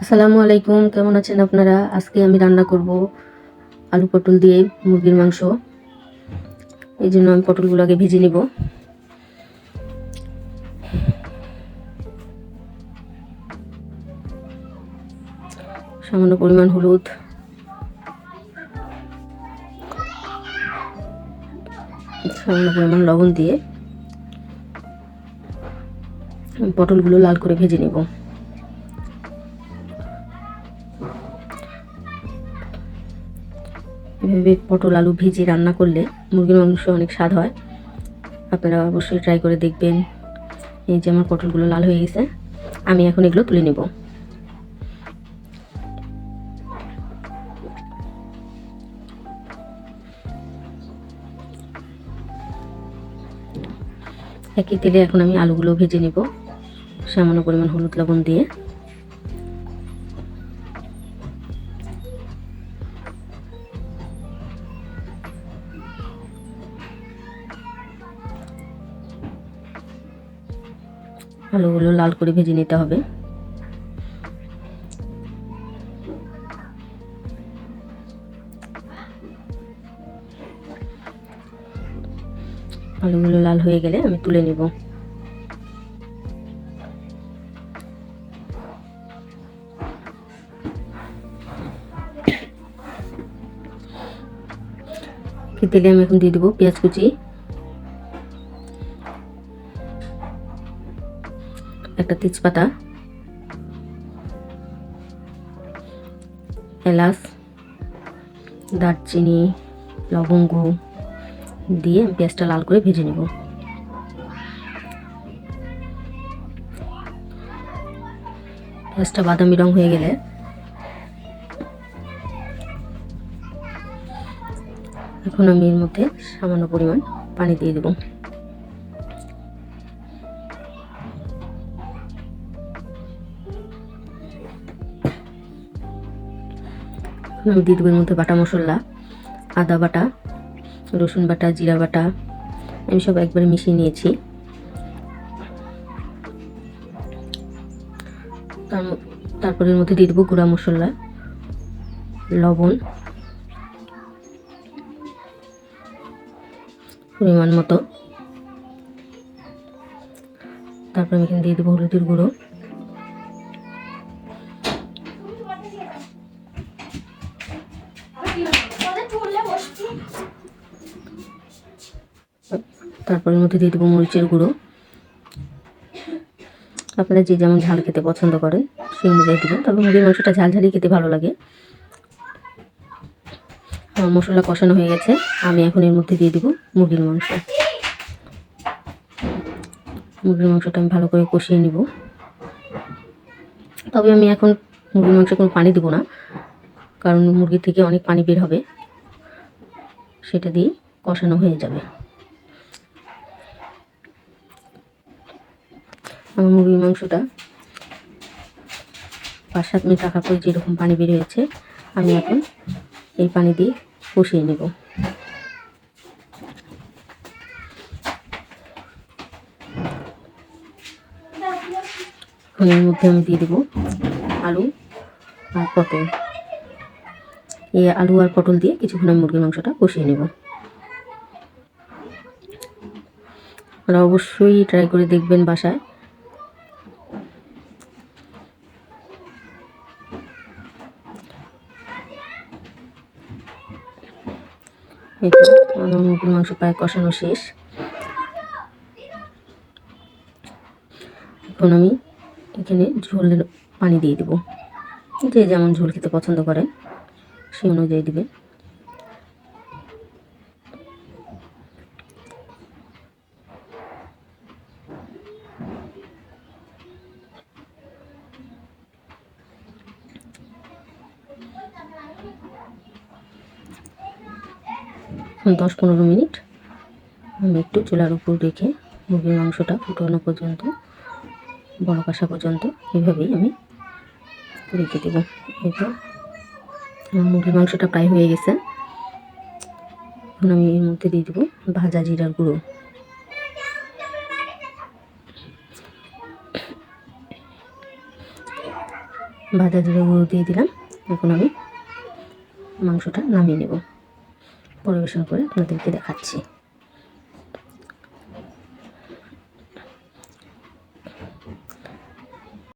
আসসালামু আলাইকুম, কেমন আছেন আপনারা? আজকে আমি রান্না করব আলু পটল দিয়ে মুরগির মাংস। এই জন্য আমি পটলগুলো আগে ভেজে নিব। সামান্য পরিমাণ হলুদ। সামান্য পরিমাণ লবণ দিয়ে পটলগুলো লাল করে ভেজে নেব। এভাবে পটল, আলু ভেজে রান্না করলে মুরগির মাংস অনেক স্বাদ হয়। আপনারা অবশ্যই ট্রাই করে দেখবেন এই যে আমার পটলগুলো লাল হয়ে গেছে। আমি এখন এগুলো তুলে নেব। একই তেলে এখন আমি আলুগুলো ভেজে নেব। সামান্য পরিমাণ হলুদ লবণ দিয়ে। আলুগুলো লাল করে ভেজে নিতে হবে। আলুগুলো লাল হয়ে গেলে আমি তুলে নেব। তেলে আমি এখন দিয়ে দেবো পেঁয়াজ কুচি। একটা তেজপাতা। এলাচ, দারচিনি, লবঙ্গ দিয়ে পেঁয়াজটা লাল করে ভেজে নেব। পেঁয়াজটা বাদামি রং হয়ে গেলে এখন আমি এর মধ্যে সামান্য পরিমাণ পানি দিয়ে দেবো। দিয়ে দেবো এর মধ্যে বাটা মশলা, আদা বাটা, রসুন বাটা, জিরা বাটা, আমি সব একবারে মিশিয়ে নিয়েছি। তারপরে এর মধ্যে দিয়ে দেবো গুঁড়া মশলা, লবণ, পরিমাণ মতো। তারপর আমি এখানে দিয়ে দেবো হলুদের গুঁড়ো। তারপরের মধ্যে দিয়ে দেবো মরিচের গুঁড়ো। আপনারা যে যেমন ঝাল খেতে পছন্দ করেন, সেই অনুযায়ী দেবেন। তবে মুরগির মাংসটা ঝাল ঝালই খেতে ভালো লাগে। আমার মশলা কষানো হয়ে গেছে। আমি এখন এর মধ্যে দিয়ে দেবো মুরগির মাংস। মুরগির মাংসটা আমি ভালো করে কষিয়ে নিব। তবে আমি এখন মুরগির মাংসে কোনো পানি দেবো না, কারণ মুরগি থেকে অনেক পানি বের হবে। সেটা দিয়ে কষানো হয়ে যাবে। আমার মুরগির মাংসটা পাঁচ সাত মিনিট রাখার পর যেরকম পানি বের হয়েছে, আমি এখন এই পানি দিয়ে কষিয়ে নেব। এখন এর মধ্যে আমি দিয়ে দেবো আলু আর পটল। এই আলু আর পটল দিয়ে কিছুক্ষণ আমি মুরগির মাংসটা কষিয়ে নেব। আপনারা অবশ্যই ট্রাই করে দেখবেন বাসায়। আমার মুরগির মাংস প্রায় কষানো শেষ। এখন আমি এখানে ঝোলের পানি দিয়ে দেবো। যে যেমন ঝোল খেতে পছন্দ করে সেই অনুযায়ী দিবে। দশ পনেরো মিনিট আমি একটু চুলার উপর রেখে মুরগির মাংসটা ফুটানো পর্যন্ত, বড় কষা পর্যন্ত এভাবেই আমি রেখে দেবো। এরপর মুরগির মাংসটা প্রায় হয়ে গেছে। এখন আমি এর মধ্যে দিয়ে দেবো ভাজা জিরার গুঁড়ো। ভাজা জিরা গুঁড়ো দিয়ে দিলাম। এখন আমি মাংসটা নামিয়ে নেব। পরিবেশন করে আপনাদেরকে দেখাচ্ছি।